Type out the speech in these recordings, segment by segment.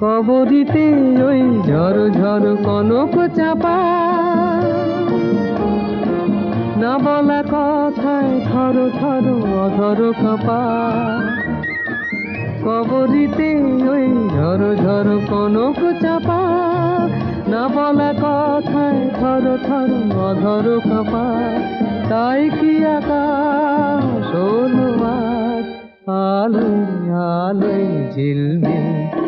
কবরিতে ওই ঝড় ঝড় কনক চাপা। না বলা কথায় থর থর অধর কাপা। কবরিতে ওই ঝড় ঝড় কনক চাপা। না বলা কথায় থর থর অধর কাপা। তাই কি আকাশ আলোয় আলোয় ঝিলমিল।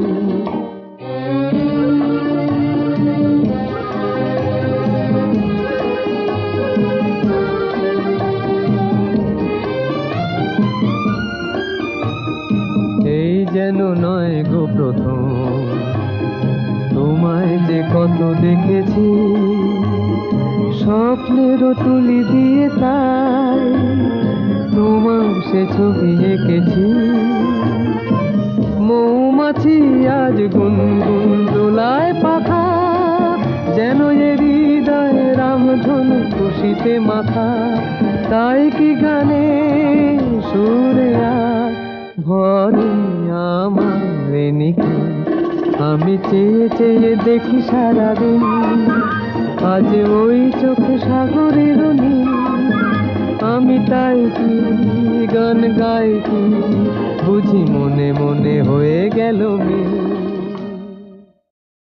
নয় গো প্রথম। তোমায় যে কত দেখেছি, স্বপ্নেরও তুলি দিয়ে তাই তোমার সে ছবি এঁকেছি। মৌমাছি আজ গুনগুন দোলায় পাখা, যেন এ হৃদয়ে রামধনু খুশিতে মাথা তাই কি গানে সুরে আর ভরে আমার নিকে। আমি চেয়ে চেয়ে দেখি সারাদিন। আজ ওই চোখে সাগরের নীল। আমি তাই কি গান গাই কি? বুঝি মনে মনে হয়ে গেল মিল।